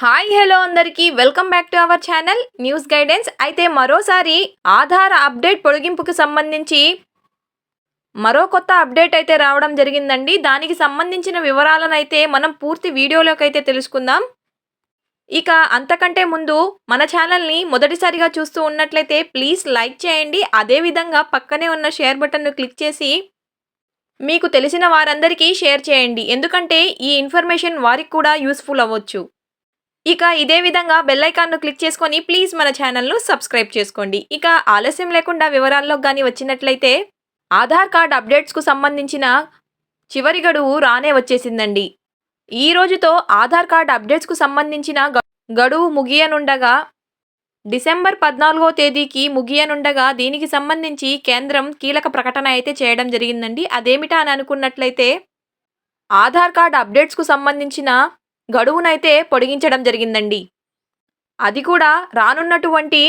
Hi hello అందరికీ. Welcome back to our channel news guidance. అయితే మరోసారి ఆధార్ అప్డేట్ పొడిగింపుకు సంబంధించి మరో కొత్త అప్డేట్ అయితే రావడం జరిగిందండి. దానికి సంబంధించిన వివరాలను అయితే మనం పూర్తి వీడియోలోకి అయితే తెలుసుకుందాం. ఇక అంతకంటే ముందు మన ఛానల్ని మొదటిసారిగా చూస్తూ ఉన్నట్లయితే ప్లీజ్ లైక్ చేయండి. అదేవిధంగా పక్కనే ఉన్న షేర్ బటన్ను క్లిక్ చేసి మీకు తెలిసిన వారందరికీ షేర్ చేయండి. ఎందుకంటే ఈ ఇన్ఫర్మేషన్ వారికి కూడా యూస్ఫుల్ అవ్వచ్చు. ఇక ఇదే విధంగా బెల్లైకాన్ను క్లిక్ చేసుకొని ప్లీజ్ మన ఛానల్ను సబ్స్క్రైబ్ చేసుకోండి. ఇక ఆలస్యం లేకుండా వివరాల్లోకి కానీ వచ్చినట్లయితే ఆధార్ కార్డ్ అప్డేట్స్కు సంబంధించిన చివరి గడువు రానే వచ్చేసిందండి. ఈ రోజుతో ఆధార్ కార్డ్ అప్డేట్స్కు సంబంధించిన గడువు ముగియనుండగా డిసెంబర్ పద్నాలుగో తేదీకి ముగియనుండగా దీనికి సంబంధించి కేంద్రం కీలక ప్రకటన అయితే చేయడం జరిగిందండి. అదేమిటా అని అనుకున్నట్లయితే ఆధార్ కార్డ్ అప్డేట్స్కు సంబంధించిన గడువునైతే పొడిగించడం జరిగిందండి. అది కూడా రానున్నటువంటి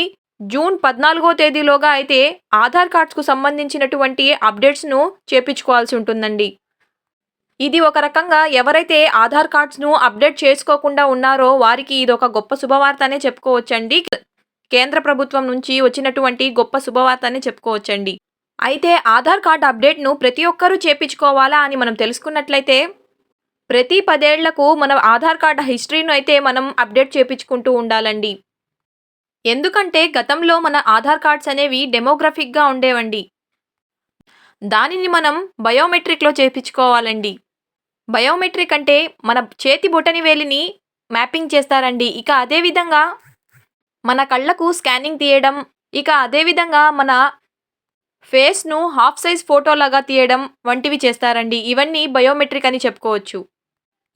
జూన్ పద్నాలుగో తేదీలోగా అయితే ఆధార్ కార్డ్స్కు సంబంధించినటువంటి అప్డేట్స్ను చేపించుకోవాల్సి ఉంటుందండి. ఇది ఒక రకంగా ఎవరైతే ఆధార్ కార్డ్స్ను అప్డేట్ చేసుకోకుండా ఉన్నారో వారికి ఇది ఒక గొప్ప శుభవార్త అనే చెప్పుకోవచ్చండి. కేంద్ర ప్రభుత్వం నుంచి వచ్చినటువంటి గొప్ప శుభవార్త అని చెప్పుకోవచ్చండి. అయితే ఆధార్ కార్డ్ అప్డేట్ను ప్రతి ఒక్కరూ చేపించుకోవాలా అని మనం తెలుసుకున్నట్లయితే ప్రతి పదేళ్ళకు మన ఆధార్ కార్డ్ హిస్టరీను అయితే మనం అప్డేట్ చేపించుకుంటూ ఉండాలండి. ఎందుకంటే గతంలో మన ఆధార్ కార్డ్స్ అనేవి డెమోగ్రఫిక్గా ఉండేవండి. దానిని మనం బయోమెట్రిక్లో చేపించుకోవాలండి. బయోమెట్రిక్ అంటే మన చేతి బొటని వేలిని మ్యాపింగ్ చేస్తారండి. ఇక అదేవిధంగా మన కళ్ళకు స్కానింగ్ తీయడం ఇక అదేవిధంగా మన ఫేస్ను హాఫ్ సైజ్ ఫోటోలాగా తీయడం వంటివి చేస్తారండి. ఇవన్నీ బయోమెట్రిక్ అని చెప్పుకోవచ్చు.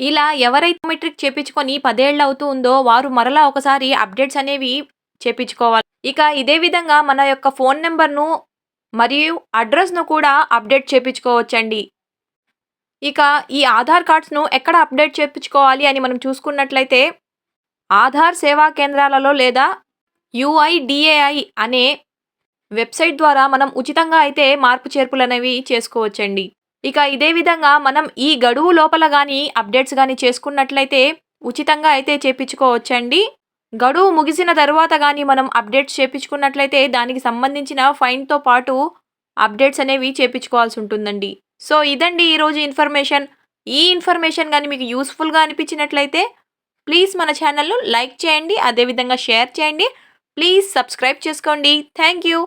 ఇలా ఎవరైతే మెట్రిక్ చేపించుకొని పదేళ్ళు అవుతూ ఉందో వారు మరలా ఒకసారి అప్డేట్స్ అనేవి చేపించుకోవాలి. ఇక ఇదే విధంగా మన యొక్క ఫోన్ నెంబర్ను మరియు అడ్రస్ను కూడా అప్డేట్ చేపించుకోవచ్చండి. ఇక ఈ ఆధార్ కార్డ్స్ను ఎక్కడ అప్డేట్ చేపించుకోవాలి అని మనం చూసుకున్నట్లయితే ఆధార్ సేవా కేంద్రాలలో లేదా యుఐడిఏఐ అనే వెబ్సైట్ ద్వారా మనం ఉచితంగా అయితే మార్పు చేర్పులు అనేవి చేసుకోవచ్చండి. ఇక ఇదే విధంగా మనం ఈ గడువు లోపల కానీ అప్డేట్స్ కానీ చేసుకున్నట్లయితే ఉచితంగా అయితే చేపించుకోవచ్చండి. గడువు ముగిసిన తర్వాత కానీ మనం అప్డేట్స్ చేపించుకున్నట్లయితే దానికి సంబంధించిన ఫైన్తో పాటు అప్డేట్స్ అనేవి చేపించుకోవాల్సి ఉంటుందండి. సో ఇదండి ఈరోజు ఇన్ఫర్మేషన్. ఈ ఇన్ఫర్మేషన్ కానీ మీకు యూస్ఫుల్గా అనిపించినట్లయితే ప్లీజ్ మన ఛానల్ను లైక్ చేయండి అదేవిధంగా షేర్ చేయండి. ప్లీజ్ సబ్స్క్రైబ్ చేసుకోండి. Thank you.